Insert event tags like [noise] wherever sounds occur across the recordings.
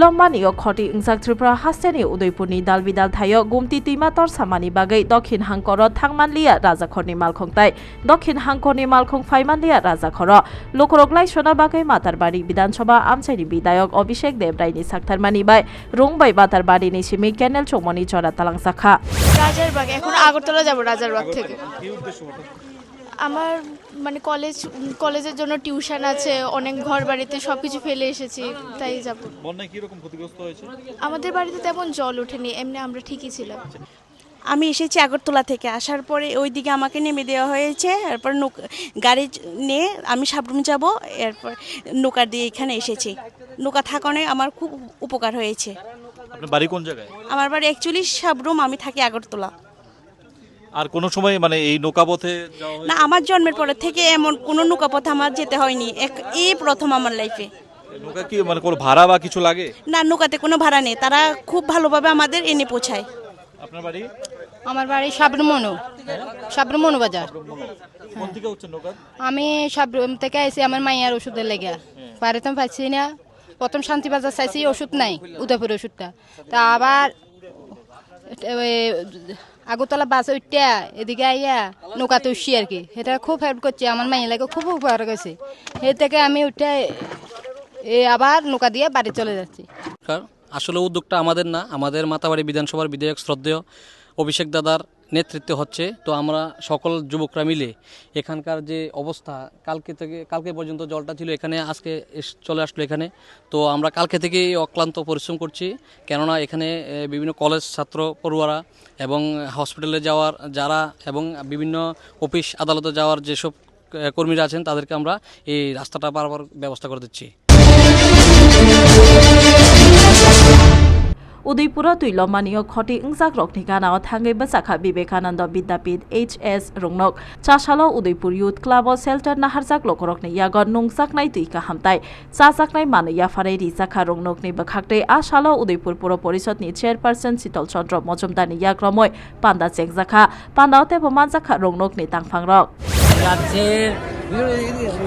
তুইলম্মানি ও খটি ইংজাক ত্রিপুরা হাস্তেনি উদয়পুরনি দালবিদাল থাইও গুমতি তুইমাতর সামানি বাগৈ দক্ষিণ হাংকরত থাংমানলিয়া রাজাখরনি মালখংতাই দক্ষিণ হাংকরনি মালখং ফাইমানলিয়া রাজাখর লোকরগলাই সোনা বাগৈ মাতারবাড়ি বিধানসভা আমচাইনি বিধায়ক অভিষেক দেবরাইনি সাক্তারমানি বাই রুংবাই বাতারবাড়িনি সিমি ক্যানেল চৌমনি চরা তালাংসাখা রাজারবাগ এখন আগরতলা যাব রাজারবাগ থেকে। আমার মানে কলেজ কলেজের জন্য টিউশন আছে অনেক ঘর বাড়িতে সব কিছু ফেলে এসেছি তাই যাব। বন্যায় কীরকম ক্ষতিগ্রস্ত হয়েছে? আমাদের বাড়িতে তেমন জল ওঠেনি এমনি আমরা ঠিকই ছিলাম। আমি এসেছি আগরতলা থেকে আসার পরে ওইদিকে আমাকে নেমে দেওয়া হয়েছে এরপর নৌকা গাড়ি নিয়ে আমি সাবরুম যাব এরপর নৌকা দিয়ে এখানে এসেছি। নৌকা থাকানে আমার খুব উপকার হয়েছে। বাড়ি কোন জায়গায়? আমার বাড়ি অ্যাকচুয়ালি সাবরুম আমি থাকি আগরতলা। আর কোনো সময় মানে এই নৌকাপথে যাওয়া না আমার জন্মের পরে থেকে এমন কোনো নৌকা পথে আমার যেতে হয়নি। এক- এই প্রথম আমার লাইফে নৌকা কি মানে কোনো ভাড়া বা কিছু লাগে? না নৌকাতে কোনো ভাড়া নেই। তারা খুব ভালোভাবে আমাদের এনে পৌঁছায়। আপনার বাড়ি? আমার বাড়ি সাবরমনু। সাবরমনু বাজার। কোন থেকে হচ্ছে নৌকা? আমি সাবরুম থেকে আইসি আমার মাইয়ার ওষুধের লেগে। বাড়িতে পাইছি না। প্রথম শান্তি বাজার চাইছি ওষুধ নাই উদয়পুর ওষুধটা। তা আবার আগরতলা বাস উঠটা এদিকে আইয়া নৌকাতে উঠছি আর কি। সেটা খুব হেল্প করছে, আমার মাই লাগে খুব উপকার করছে। সেই থেকে আমি উঠে এ আবার নৌকা দিয়ে বাড়ি চলে যাচ্ছি। আসলে উদ্যোগটা আমাদের না, আমাদের মাতাবাড়ি বিধানসভার বিধায়ক শ্রদ্ধেয় অভিষেক দাদার নেতৃত্বে হচ্ছে, তো আমরা সকল যুবকরা মিলে এখানকার যে অবস্থা, কালকে থেকে, কালকে পর্যন্ত জলটা ছিল এখানে, আজকে চলে আসলো এখানে। তো আমরা কালকে থেকেই অক্লান্ত পরিশ্রম করছি, কেননা এখানে বিভিন্ন কলেজ ছাত্র পড়ুয়ারা এবং হসপিটালে যাওয়ার যারা এবং বিভিন্ন অফিস আদালতে যাওয়ার যেসব কর্মীরা আছেন, তাদেরকে আমরা এই রাস্তাটা বারবার ব্যবস্থা করে দিচ্ছি। উদয়পুর তুইলম্মানি ও খটি ইংজাক রকনি গানাও থাঙ্গै বসাখা বিবেকানন্দ বিদ্যাপীঠ এইচ এস রংনক চাশালো উদয়পুর ইউথ ক্লাব ও সেল্টার নাহারজাক লকরকনি ইয়াগন নুংজাকনাই তুইকা হামতাই চাজাকনাই মানো ইয়াফারে রিজাখা রংনকনি বখাকতে আশালো উদয়পুর পুর পরিষদনি চেয়ারপারসন শীতল চন্দ্র মজুমদারনি ইয়াগ্রময় পান্ডা চেকজাখা পান্ডাওতে বমানজাখা রংনকনি তাংফাংরক রাজ্যের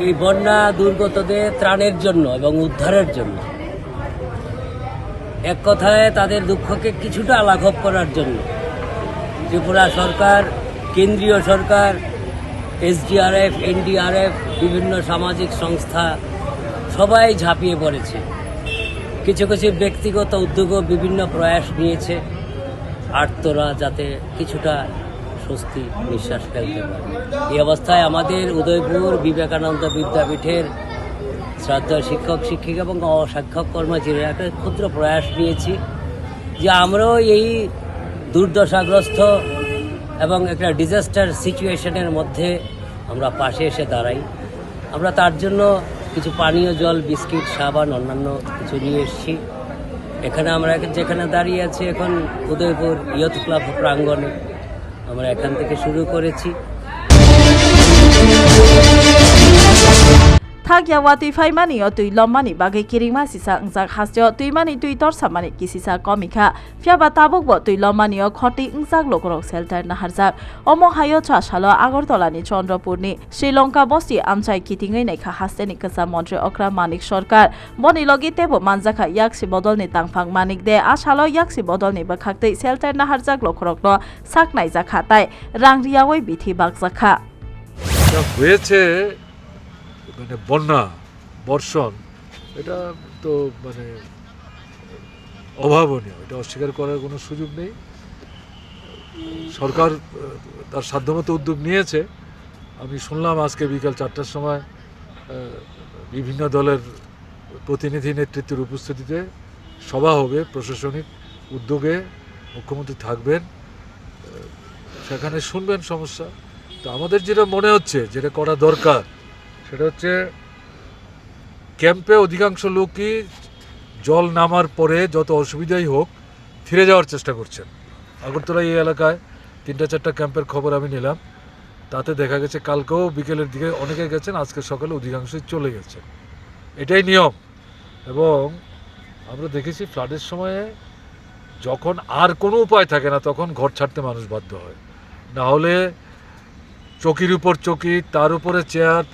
এই বন্যা দুর্গতদের ত্রাণের জন্য এবং উদ্ধারের জন্য। এক কথায় তাদের দুঃখকে কিছুটা লাঘব করার জন্য। ত্রিপুরা সরকার, কেন্দ্রীয় সরকার এসডিআরএফ এনডিআরএফ বিভিন্ন সামাজিক সংস্থা, সবাই ঝাঁপিয়ে পড়েছে। কিছু কিছু ব্যক্তিগত উদ্যোগও বিভিন্ন প্রয়াস নিয়েছে। আর্তরা যাতে কিছুটা স্বস্তি, নিঃশ্বাস ফেলতে পারে। এই অবস্থায় আমাদের উদয়পুর বিবেকানন্দ বিদ্যাপীঠের শ্রদ্ধা শিক্ষক, শিক্ষিকা এবং অশিক্ষক কর্মচারীরা একটা ক্ষুদ্র প্রয়াস নিয়েছি যে আমরাও এই দুর্দশাগ্রস্ত এবং একটা ডিজাস্টার সিচুয়েশনের মধ্যে আমরা পাশে এসে দাঁড়াই। আমরা তার জন্য কিছু পানীয় জল, বিস্কিট, সাবান, অন্যান্য কিছু নিয়ে এসেছি। এখানে আমরা যেখানে দাঁড়িয়ে আছি এখন উদয়পুর ইয়থ ক্লাব প্রাঙ্গণে। আমরা এখান থেকে শুরু করেছি। থাকয়াওয়া তুইফাইমানি ও তুই লম্মানি বাগে কিরিংমা সিসা ইংজাক হাসিও তুইমানি তুই তর সামানি কিসিসা কমিখা ফিয়াবা তাবুক তুই লম্মানি ও খটি ইংজাক লোকরক সেল্টার নাহারজাক অমো হাইও চাশালো আগরতলানি চন্দ্রপুরনি শ্রীলঙ্কা বস্তি আমচাই কিটিংই নাইখা হাস্তেনি কাসা মন্ত্রী অক্রা মানিক সরকার বনি লগি তেবো মানজাখা ইয়াকসি বদলনি তাংফাং মানিক দে আশালো ইয়াকসি বদলনি বাখাকতৈ সেল্টার নাহারজাক লোকরক ন সাকনাই জাখা তাই রাংরিয়াওই বিথি বাগজাখা হয়েছে মানে বন্যা, বর্ষণ, এটা তো মানে অভাবনীয়, এটা অস্বীকার করার কোনো সুযোগ নেই। সরকার তার সাধ্যমতো উদ্যোগ নিয়েছে। আমি শুনলাম আজকে বিকাল চারটার সময় বিভিন্ন দলের প্রতিনিধি নেতৃত্বের উপস্থিতিতে সভা হবে, প্রশাসনিক উদ্যোগে মুখ্যমন্ত্রী থাকবেন। সেখানে শুনবেন সমস্যা। তো আমাদের যেটা মনে হচ্ছে, যেটা করা দরকার সেটা হচ্ছে ক্যাম্পে অধিকাংশ লোকই জল নামার পরে যত অসুবিধাই হোক ফিরে যাওয়ার চেষ্টা করছেন। আগরতলা এই এলাকায় তিনটা চারটা ক্যাম্পের খবর আমি নিলাম। তাতে দেখা গেছে কালকেও বিকেলের দিকে অনেকে গেছেন, আজকে সকালে অধিকাংশই চলে গেছে এটাই নিয়ম। এবং আমরা দেখেছি ফ্লাডের সময়ে যখন আর কোনো উপায় থাকে না, তখন ঘর ছাড়তে মানুষ বাধ্য হয়। না হলে চকির উপর চকি, তার উপরে চেয়ার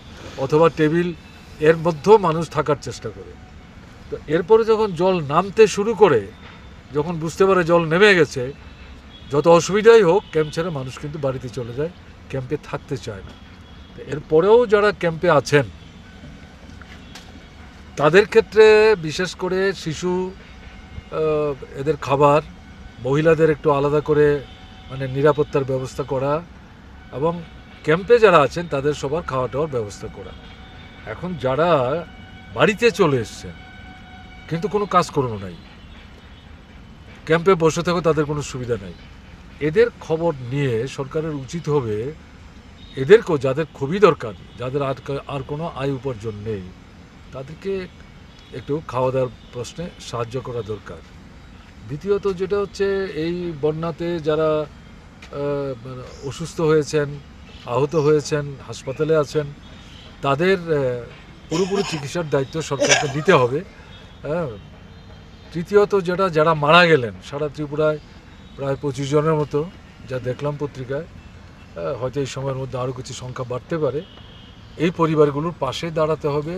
অথবা টেবিল, এর মধ্যেও মানুষ থাকার চেষ্টা করে। তো এরপরে যখন জল নামতে শুরু করে, যখন বুঝতে পারে জল নেমে গেছে, যত অসুবিধাই হোক, ক্যাম্প ছেড়ে মানুষ কিন্তু বাড়িতে চলে যায়, ক্যাম্পে থাকতে চায় না। তো এরপরেও যারা ক্যাম্পে আছেন, তাদের ক্ষেত্রে বিশেষ করে শিশু এদের খাবার, মহিলাদের একটু আলাদা করে মানে নিরাপত্তার ব্যবস্থা করা এবং ক্যাম্পে যারা আছেন, তাদের সবার খাওয়া দাওয়ার ব্যবস্থা করা। এখন যারা বাড়িতে চলে এসছেন, কিন্তু কোনো কাজকর্ম নাই। ক্যাম্পে বসে থাকো, তাদের কোনো সুবিধা নাই। এদের খবর নিয়ে সরকারের উচিত হবে, এদেরকেও যাদের খুবই দরকার, যাদের আর আর কোনো আয় উপার্জন নেই, তাদেরকে একটু খাওয়া দাওয়ার প্রশ্নে সাহায্য করা দরকার। দ্বিতীয়ত যেটা হচ্ছে, এই বন্যাতে যারা মানে অসুস্থ হয়েছেন আহত হয়েছেন, হাসপাতালে আছেন, তাদের পুরোপুরি চিকিৎসার দায়িত্ব সরকারকে নিতে হবে। হ্যাঁ তৃতীয়ত যেটা, যারা মারা গেলেন, সারা ত্রিপুরায় প্রায় পঁচিশ জনের মতো, যা দেখলাম পত্রিকায় হয়তো এই সময়ের মধ্যে আরও কিছু সংখ্যা বাড়তে পারে, এই পরিবারগুলোর পাশে দাঁড়াতে হবে,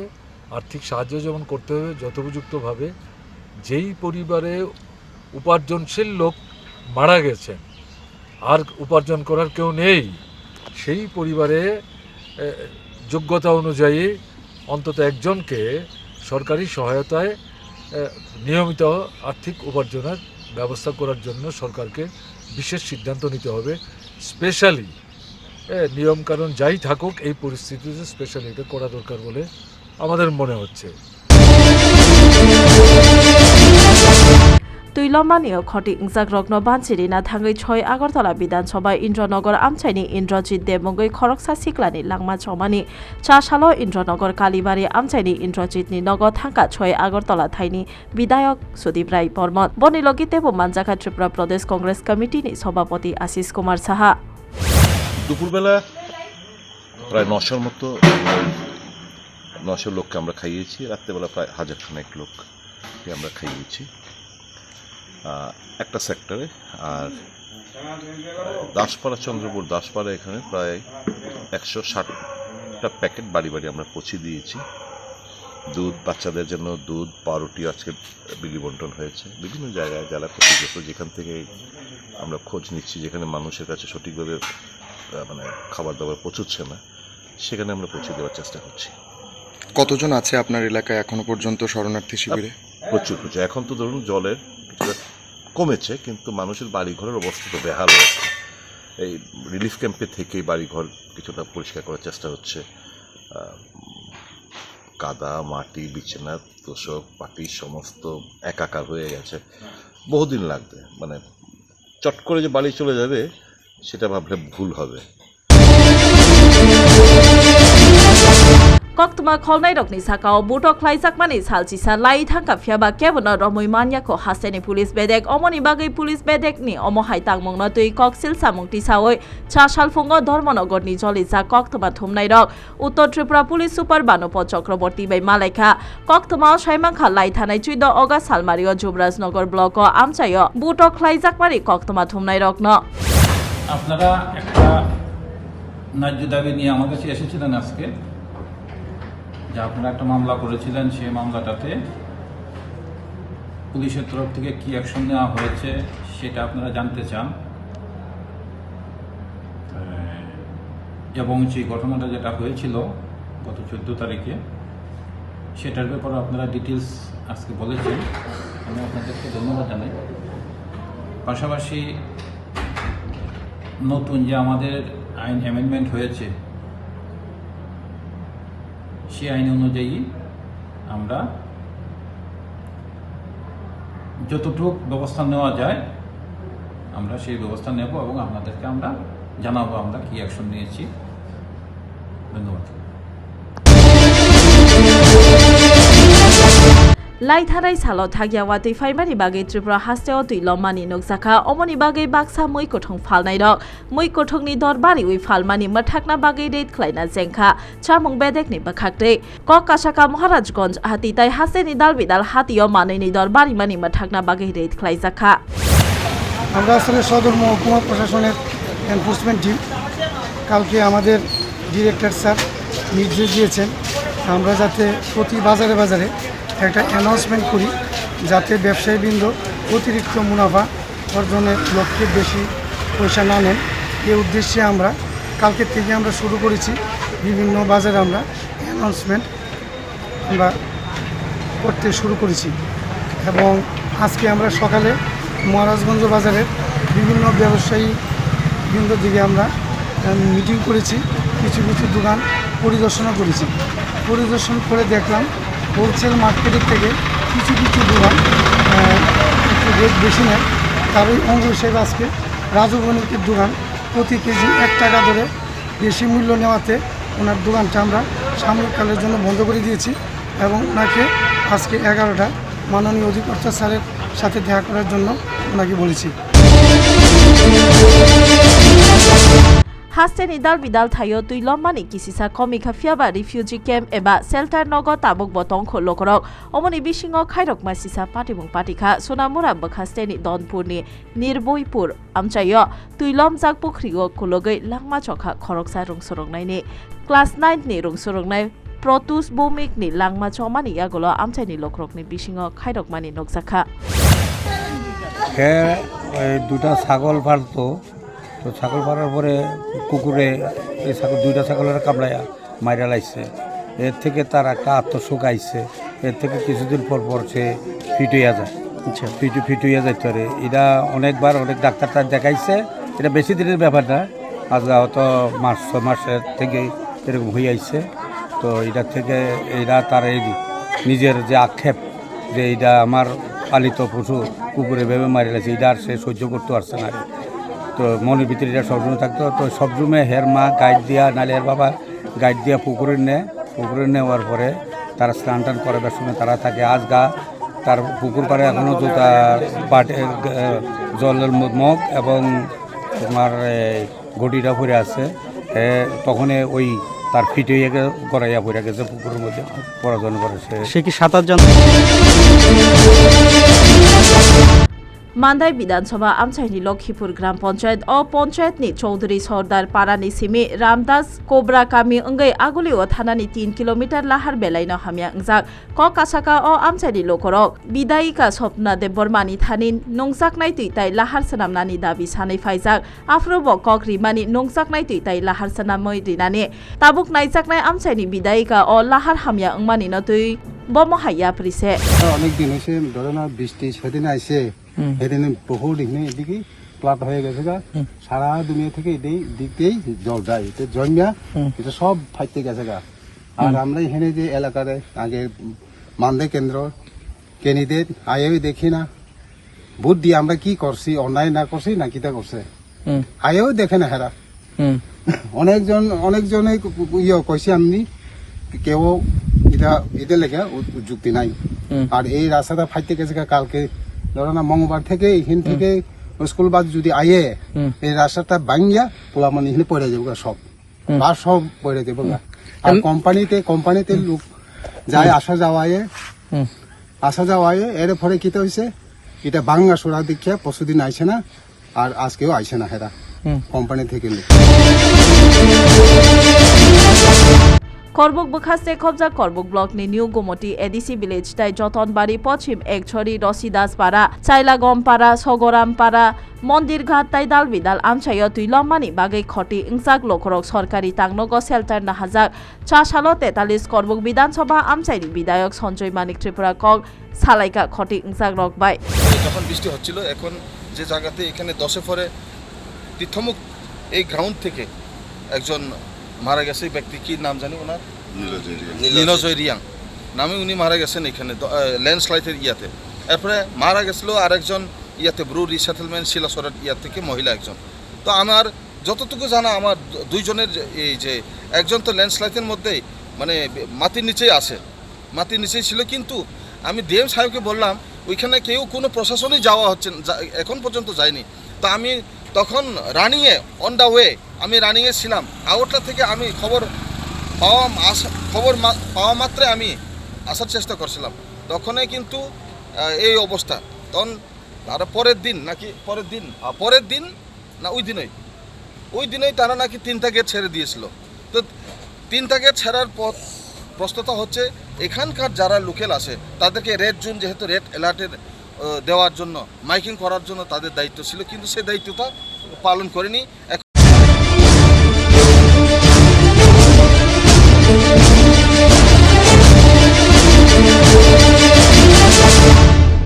আর্থিক সাহায্য যেমন করতে হবে, যথোপযুক্তভাবে যেই পরিবারে উপার্জনশীল লোক মারা গেছেন, আর উপার্জন করার কেউ নেই। সেই পরিবারে যোগ্যতা অনুযায়ী অন্তত একজনকে সরকারি সহায়তায় নিয়মিত আর্থিক উপার্জনের ব্যবস্থা করার জন্য সরকারকে বিশেষ সিদ্ধান্ত নিতে হবে। স্পেশালি নিয়মকানুন যাই থাকুক, এই পরিস্থিতিতে স্পেশালি এটা করা দরকার বলে আমাদের মনে হচ্ছে। তুইলমানিও খটি ইংজাক রগ্ন বানচিরিনা থাঙ্গै ছয় আগরতলা বিধানসভা ইন্দ্রনগর আমচাইনি ইন্দ্রজিৎ দেবমঙ্গৈ খরকসা সিকলানি লাংমা চমানি চাশালো ইন্দ্রনগর কালীবাড়ি আমচাইনি ইন্দ্রজিৎনি নগ থাঙ্কা ছয় আগরতলা থাইনি বিধায়ক সুদীপ রায় বর্মন। দেব মানজাখা ত্রিপুরা প্রদেশ কংগ্রেস কমিটিনি সভাপতি আশিস কুমার সাহা। দুপুরবেলা প্রায় নশোর মতো নশো লোককে আমরা খাইয়েছি। রাত্রেবেলা প্রায় হাজার খানেক লোককে আমরা খাইয়েছি। একটা সেক্টরে আর দাসপাড়া চন্দ্রপুর দাসপাড়া এখানে প্রায় একশো ষাটটা প্যাকেট বাড়ি বাড়ি আমরা পৌঁছে দিয়েছি। দুধ বাচ্চাদের জন্য দুধ পাউরুটি আজকে বিলি বন্টন হয়েছে। বিভিন্ন জায়গায় যারা ক্ষতিগ্রস্ত যেখান থেকে আমরা খোঁজ নিচ্ছি যেখানে মানুষের কাছে সঠিকভাবে মানে খাবার দাবার পৌঁছচ্ছে না সেখানে আমরা পৌঁছে দেওয়ার চেষ্টা করছি। কতজন আছে আপনার এলাকায় এখনও পর্যন্ত শরণার্থী শিবিরে? প্রচুর প্রচুর। এখন তো ধরুন জলের কিছুটা কমেছে, কিন্তু মানুষের বাড়িঘরের অবস্থা তো বেহাল অবস্থা এই রিলিফ ক্যাম্পে থেকেই বাড়িঘর কিছুটা পরিষ্কার করার চেষ্টা হচ্ছে। কাদা, মাটি, বিছানা, তোষক, পাটি সমস্ত একাকার হয়ে গেছে। বহুদিন লাগবে। মানে চট করে যে বাড়ি চলে যাবে, সেটা ভাবলে ভুল হবে। কক্তমা খলনাই রকনি সাকাও বুটক লাইজাকমানি সালচিসা লাই থাঙ্কা ফিয়াবা কেবনা রমই মানিয়াখো হাসেনি পুলিশ বেদেক, অমনি বাগৈ পুলিশ বেদেকনি অমহাই তাংমংনা তুই ককসিল সামুংটি সাওই চা সালফুঙ্গ ধর্মনগরনি জলিসা কক্তমা থুমনাই রক। উত্তর ত্রিপুরা পুলিশ সুপার বানপ চক্রবর্তী বাই মালাইখা। কক্তমা সাইমাংখা লাই থানাই চুইদ অগা সালমারিও যুবরাজনগর ব্লক আমচাইয় বুটক লাইজাকমানি কক্তমা থুমনাই রকন। আপনারা একটা ন্যায্য দাবি নিয়ে আমার কাছে এসেছিলেন আজকে। যে আপনারা একটা মামলা করেছিলেন সেই মামলাটাতে পুলিশের তরফ থেকে কি অ্যাকশন নেওয়া হয়েছে সেটা আপনারা জানতে চান। এবং সেই ঘটনাটা যেটা হয়েছিল গত চোদ্দ তারিখে, সেটার ব্যাপারে আপনারা ডিটেলস আজকে বলেছেন। আমি আপনাদেরকে ধন্যবাদ জানাই। পাশাপাশি নতুন যে আমাদের আইন অ্যামেন্ডমেন্ট হয়েছে সেই আইন অনুযায়ী আমরা যতটুক ব্যবস্থা নেওয়া যায়, আমরা সেই ব্যবস্থা নেব এবং আপনাদেরকে আমরা জানাব আমরা কি অ্যাকশন নিয়েছি। ধন্যবাদ। লাইথারাই সালো থাকিয়াওয়া তুই ফাইমানি বাগে ত্রিপুরা হাস্তেও তুই লম্মানি নকজাখা অমনি বাকে বাক্সা মই কঠং ফালনাই রক। মই কঠংনি দরবারি উই ফালমানি মঠাকনা বাকে রেট খ্লাইনা জেংখা। চামুং বেদেক নি বাখাকতে। কক কাশাকা মহারাজগঞ্জ হাতি তাই হাসে নিদাল বিদাল হাতিও মানৈনি দরবারি মানি মঠাকনা বাগে রেট খ্লাইজাখা। আমরা আসলে সদর মহকুমা প্রশাসনের এনফোর্সমেন্ট টিম কালকে আমাদের ডিরেক্টর স্যার নির্দেশ দিয়েছেন। আমরা যাতে প্রতি বাজারে বাজারে একটা অ্যানাউন্সমেন্ট করি, যাতে ব্যবসায়ীবৃন্দ অতিরিক্ত মুনাফা অর্জনের লক্ষ্যে বেশি পয়সা না নেন। এ উদ্দেশ্যে আমরা কালকের থেকে আমরা শুরু করেছি বিভিন্ন বাজারে আমরা অ্যানাউন্সমেন্ট আমরা করতে শুরু করেছি। এবং আজকে আমরা সকালে মহারাজগঞ্জ বাজারের বিভিন্ন ব্যবসায়ী বৃন্দ দিকে আমরা মিটিং করেছি, কিছু কিছু দোকান পরিদর্শনও করেছি। পরিদর্শন করে দেখলাম হোলসেল মার্কেটের থেকে কিছু কিছু দোকান একটু রেট বেশি নেয়। তারই অঙ্গ হিসেবে আজকে রাজু দোকান প্রতি কেজি এক টাকা ধরে বেশি মূল্য নেওয়াতে ওনার দোকানটা আমরা সাময়িককালের জন্য বন্ধ করে দিয়েছি এবং ওনাকে আজকে এগারোটা মাননীয় অধিকর্তা স্যারের সাথে দেখা করার জন্য ওনাকে বলেছি। Hasten idal bidal thayo tui lommani kisisa komika fiaba refugee camp eba shelter nogo tabuk botong kho lokorok omoni bisingo khairok masisa patibung patikha sonamura bakhasteni donpurni nirboipur amchayo tui lomjak pukhrigo kulogoi langma chokha khoroksa rungsoroknaini class 9 ni rungsoroknai protus bomik ni langma chomani yagolo amchai amchaini lokrokni bisingo khairokmani nokjakha সে দুটা ছাগল পালতো তো ছাগল পালার পরে কুকুরে এই ছাগল দুইটা ছাগলের কামড়াইয়া মাইরা লাইছে। এর থেকে তার একটা আত্মশোক আইছে। এর থেকে কিছুদিন পর পর সে ফিট হইয়া যায়। আচ্ছা। ফিট ফিট হইয়া যাইতে পারে। এটা অনেকবার অনেক ডাক্তার টার দেখাইছে। এটা বেশি দিনের ব্যাপার না। আজ হয়তো মাস ছ মাসের থেকে এরকম হয়ে আইছে। তো এটার থেকে এরা তার এই নিজের যে আক্ষেপ যে এইটা আমার পালিত পশু কুকুরে ভেবে মারি লাগছে এটা আর সে সহ্য করতে পারছে না। তো মনের ভিতরে এটা সবসময় থাকতো। তো সবসময় হের মা, গাইড দিয়া নালে এর বাবা গাইড দিয়া পুকুরে নেয় পুকুরে নেওয়ার পরে তারা স্নান টান করাবার সময় তারা থাকে। আজ গা তার পুকুর পাড়ে এখনও জুতা পাটে জলের মগ এবং তোমার ঘটিটা পরে আছে। তখন ওই তার ফিটে গড়াইয়া পড়ে গেছে পুকুরের মধ্যে পড়াশোনা করে সে। সে কি সাঁতার জানতো মান্দাই বিধানসভা আমচাইনি লক্ষীপুর গ্রাম পঞ্চায়েত ও পঞ্চায়েতনি চৌধুরী সর্দার পারানি সিমি, রামদাস, কোবরা, কামি অঙ্গै আগুলিও থানানি তিন কিলোমিটার লাহার বেলাইনো হামিয়া অংজাক ক কাসাকা ও আমচাইনি লোকরক। বিদায়িকা স্বপ্না দেববর্মানি থানিন নংজাকনাই তুইতাই লাহার সানামনানি দাবি সাनै ফাইজাক। আফ্রব কক রিমানি নংজাকনাই তুইতাই লাহার সানাमै রিনানি। তাবুক নাইজাকনাই আমচাইনি বিদায়িকা ও লাহার হামিয়া অংমানি ন তুই বমহাইয়া প্রিসে অনেক দিন হয়েছে ধরে না, বৃষ্টি সেদিন আইসে সেদিন বহু দিন এদিকে প্লাট হয়ে গেছে গা। সারা দুনিয়া থেকে এদিক দিকতেই জল যায়। এটা জন্মিয়া এটা সব ফাইতে গেছে গা। আর আমরা এখানে যে এলাকারে আগে মান্দে কেন্দ্র কেনিদের আয়েও দেখি না। ভোট দিয়ে আমরা কি করছি অন্যায় না করছি না কিতা করছে? আয়েও দেখে না হেরা। [laughs] অনেকজন অনেকজনে ইয়ে কইছে আমি কেউ এটা এটা লেখা যুক্তি নাই। আর এই রাস্তাটা ফাইতে গেছে গা কালকে। ধরো না মঙ্গলবার থেকে এখান থেকে স্কুল বাস যদি আয়ে এই রাস্তাটা ভাঙ্গিয়া পোলা মানে এখানে পড়ে যাব সব। বাস সব পড়ে যাব আর কোম্পানিতে কোম্পানিতে লোক যায় আসা যাওয়ায়। আসা যাওয়ায় এর ফলে কিতা হয়েছে? এটা বাঙ্গা সোরা দেখিয়া পরশুদিন আইছে না আর আজকেও আইছে না হেরা। কোম্পানি থেকে লোক। ব্লক নি নিউ গোমটি এডিসি ভিলেজ তাই যতনবাড়ি পশ্চিম একছড়ি রসিদাস পাড়া চাইলাগম পাড়া, সগরাম পাড়া, মন্দির ঘাট তাই দাল বিদাল আমছাইয় তুই লম্মানি বাগৈ খটি ইংজাক লখরক সরকারি টাংনগ শেল্টার নাহাজাক। চা সালো তেতাল্লিশ করবুক বিধানসভা আমচাইনি বিধায়ক সঞ্জয় মানিক ত্রিপুরা কক সালাইকা খটি ইংজাক রক বাই। যখন বৃষ্টি হচ্ছিল, এখন যে জায়গাতে এখানে দশে ফরে তীর্থমুখ এই গ্রাউন্ড থেকে একজন মারা গেছে ব্যক্তি কি নাম জানি ওনার নীলজয় রিয়াং নামে উনি মারা গেছেন এখানে ল্যান্ডস্লাইডের ইয়াতে এরপরে মারা গেছিল আরেকজন ইয়াতে ব্রু রিসেটেলমেন্ট শিলাসরের ইয়া থেকে মহিলা একজন তো আমার যতটুকু জানা আমার দুইজনের যে- এই যে একজন তো ল্যান্ডস্লাইডের মধ্যেই মানে মাটির নিচেই আছে মাটির নিচেই ছিল কিন্তু আমি ডিএম সাহেবকে বললাম ওইখানে কেউ কোনো প্রশাসনই যাওয়া হচ্ছে না, এখন পর্যন্ত যায়নি তো আমি তখন রানিংয়ে অন দ্য ওয়ে আমি রানিংয়ে ছিলাম। আউটটা থেকে আমি খবর পাওয়া আসা- খবর পাওয়া মাত্রে আমি আসার চেষ্টা করছিলাম। তখনই কিন্তু এই অবস্থা। তখন, তার পরের দিন নাকি, পরের দিন পরের দিন না ওই দিনই, ওই দিনেই তারা নাকি তিনটা গেট ছেড়ে দিয়েছিল। তো তিনটা গেট ছেড়ার পর প্রশ্নটা হচ্ছে, এখানকার যারা লোকেল আছে, তাদেরকে রেড জোন যেহেতু রেড অ্যালার্টের দেওয়ার জন্য, মাইকিং করার জন্য তাদের দায়িত্ব ছিল, কিন্তু সেই দায়িত্বটা পালন করেনি।